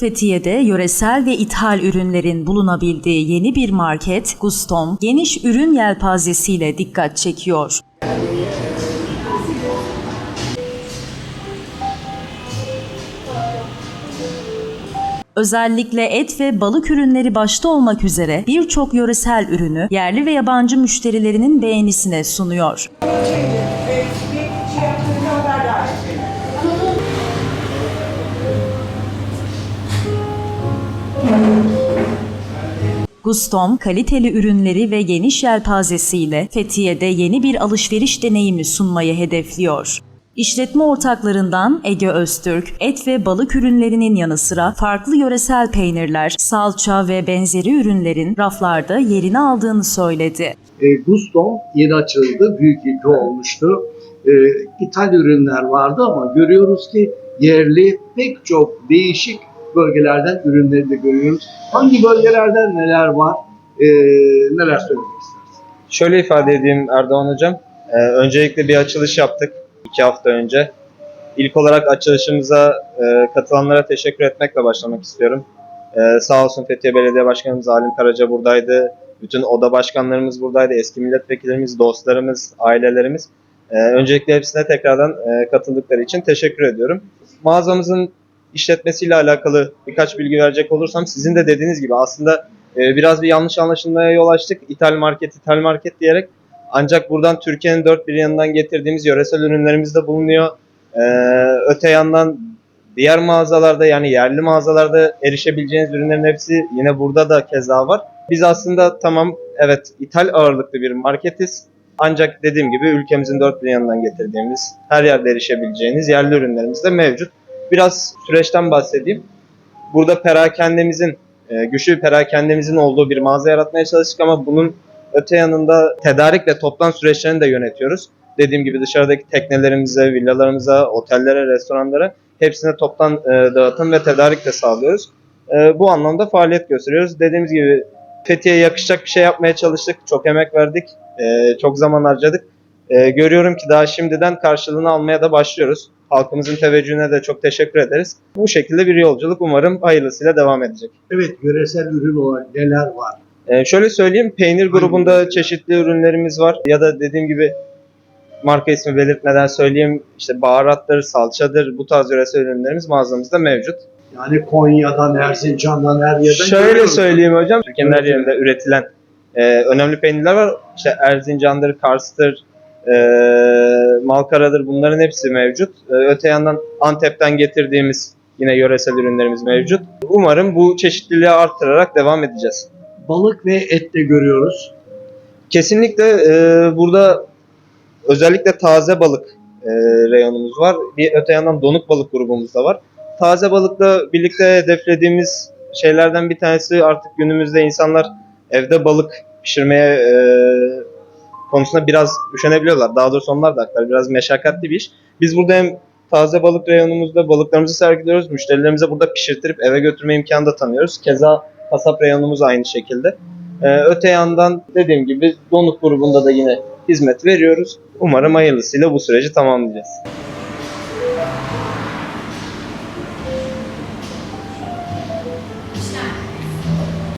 Fethiye'de yöresel ve ithal ürünlerin bulunabildiği yeni bir market, Gustom, geniş ürün yelpazesiyle dikkat çekiyor. Özellikle et ve balık ürünleri başta olmak üzere birçok yöresel ürünü yerli ve yabancı müşterilerinin beğenisine sunuyor. Gustom, kaliteli ürünleri ve geniş yelpazesiyle Fethiye'de yeni bir alışveriş deneyimi sunmayı hedefliyor. İşletme ortaklarından Ege Öztürk, et ve balık ürünlerinin yanı sıra farklı yöresel peynirler, salça ve benzeri ürünlerin raflarda yerini aldığını söyledi. E, Gusto yeni açıldı, büyük ilgi olmuştu. E, İthal ürünler vardı ama görüyoruz ki yerli pek çok değişik bölgelerden ürünleri de görüyoruz. Hangi bölgelerden neler var, e, neler söylemek istersiniz? Şöyle ifade edeyim Erdoğan Hocam. Ee, öncelikle bir açılış yaptık iki hafta önce. İlk olarak açılışımıza e, katılanlara teşekkür etmekle başlamak istiyorum. Ee, sağ olsun Fethiye Belediye Başkanımız Alim Karaca buradaydı. Bütün oda başkanlarımız buradaydı. Eski milletvekillerimiz, dostlarımız, ailelerimiz. Ee, öncelikle hepsine tekrardan e, katıldıkları için teşekkür ediyorum. Mağazamızın işletmesiyle alakalı birkaç bilgi verecek olursam sizin de dediğiniz gibi aslında e, biraz bir yanlış anlaşılmaya yol açtık. İthal market, ithal market diyerek. Ancak buradan Türkiye'nin dört bir yanından getirdiğimiz yöresel ürünlerimiz de bulunuyor. Ee, öte yandan diğer mağazalarda yani yerli mağazalarda erişebileceğiniz ürünlerin hepsi yine burada da keza var. Biz aslında tamam evet ithal ağırlıklı bir marketiz. Ancak dediğim gibi ülkemizin dört bir yanından getirdiğimiz her yerde erişebileceğiniz yerli ürünlerimiz de mevcut. Biraz süreçten bahsedeyim. Burada perakendemizin, e, güçlü bir perakendemizin olduğu bir mağaza yaratmaya çalıştık ama bunun öte yanında tedarik ve toptan süreçlerini de yönetiyoruz. Dediğim gibi dışarıdaki teknelerimize, villalarımıza, otellere, restoranlara hepsine toptan e, dağıtım ve tedarik de sağlıyoruz. E, bu anlamda faaliyet gösteriyoruz. Dediğimiz gibi Fethiye'ye yakışacak bir şey yapmaya çalıştık. Çok emek verdik. çok zaman harcadık. E, görüyorum ki daha şimdiden karşılığını almaya da başlıyoruz. Halkımızın teveccühüne de çok teşekkür ederiz. Bu şekilde bir yolculuk umarım hayırlısıyla devam edecek. Evet, yöresel ürün olarak neler var? Ee, şöyle söyleyeyim, peynir grubunda çeşitli ürünlerimiz var. Ya da dediğim gibi marka ismi belirtmeden söyleyeyim, işte baharattır, salçadır, bu tarz yöresel ürünlerimiz mağazamızda mevcut. Yani Konya'dan, Erzincan'dan, her yerden Şöyle görüyoruz. söyleyeyim hocam, Türkiye'nin her yerinde üretilen e, önemli peynirler var. İşte Erzincan'dır, Kars'tır, e, Malkara'dır bunların hepsi mevcut. E, öte yandan Antep'ten getirdiğimiz yine yöresel ürünlerimiz mevcut. Umarım bu çeşitliliği arttırarak devam edeceğiz. Balık ve et de görüyoruz. Kesinlikle e, burada özellikle taze balık e, reyonumuz var. Bir öte yandan donuk balık grubumuz da var. Taze balıkla birlikte hedeflediğimiz şeylerden bir tanesi artık günümüzde insanlar evde balık pişirmeye e, konusunda biraz üşenebiliyorlar. Daha doğrusu onlar da haklar. Biraz meşakkatli bir iş. Biz burada hem taze balık reyonumuzda balıklarımızı sergiliyoruz. Müşterilerimize burada pişirtirip eve götürme imkanı da tanıyoruz. Keza kasap reyonumuz aynı şekilde. Ee, öte yandan dediğim gibi donuk grubunda da yine hizmet veriyoruz. Umarım hayırlısıyla bu süreci tamamlayacağız.